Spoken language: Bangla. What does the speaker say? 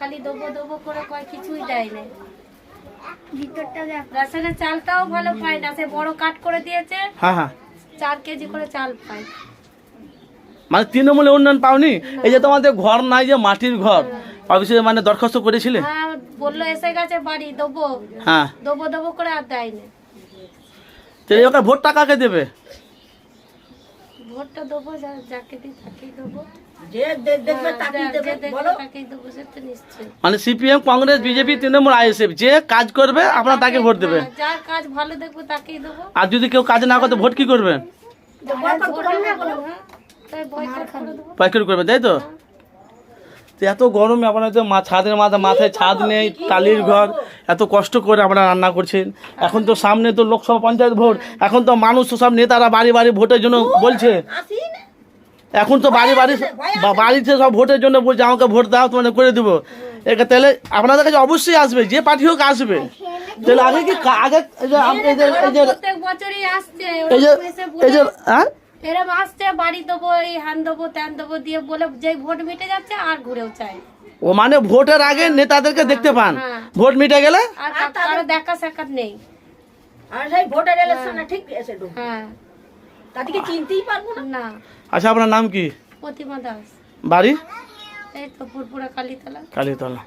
খালি দেবো দেবো করে কয় কিছুই দেয় না ভিতরটা দেখ। রাসায়নিক চালটাও ভালো পায় না সে বড় কাট করে দিয়েছে। হ্যাঁ হ্যাঁ। চার কেজি করে চাল পায়। মানে তৃণমূলে উন্নয়ন পাওনি? এই যে তোমাদের ঘর নাই যে মাটির ঘর অফিসে মানে দরখাস্ত করেছিলে? হ্যাঁ বলল এসে গেছে বাড়ি দেবো। হ্যাঁ। দেবো দেবো করে আর দেয় না তো ওকে ভোটটা কাকে দেবে? ভোটটা দেবো যাকে দিই তাকেই দেবো। হ্যাঁ, মানে CPM Congress BJP Trinamool ISF যে কাজ করবে আপনারা তাকে ভোট দেবে হ্যাঁ, যার কাজ ভালো দেখব তাকেই দেবো। আর যদি কেউ কাজ না করতে ভোট কি করবেন ভোট দেবো, হ্যাঁ, তাই বয়কট তো? এত গরমে আপনার ছাদের মাথা মাথায় ছাদ নেই টালির ঘর। এত কষ্ট করে আপনারা রান্না করছেন এখন তো সামনে তো লোকসভা পঞ্চায়েত ভোট এখন তো মানুষ তো সব নেতারা বাড়ি বাড়ি ভোটের জন্য বলছে। এখন তো বাড়ি বাড়ি বাড়িতে সব ভোটের জন্য বলছে আমাকে ভোট দাও তোমাদের করে দেবো। এটা তাহলে আপনাদের কাছে অবশ্যই আসবে যে পার্টি হোক আসবে। তাহলে আগে কি আগে এই যে এই যে এই যে হ্যাঁ? এরম আসছে বাড়ি দেবো এই হ্যান দেবো ত্যান দেবো দিয়ে বলে যেই ভোট মিটে যাচ্ছে আর ঘুরেও চায়। ও মানে ভোটের আগে নেতাদেরকে দেখতে পান? হ্যাঁ। ভোট মিটে গেলে? আর কারও দেখা সাক্ষাৎ নেই। আর সেই ভোটের ইলেকশনে ঠিক এসে ঢুকবে হ্যাঁ। তাদেরকে চিনতেই পারব না? না। আচ্ছা আপনার নাম কি? প্রতিমা দাস। বাড়ি? এই তো পুরপুরা কালীতলা। কালীতলা।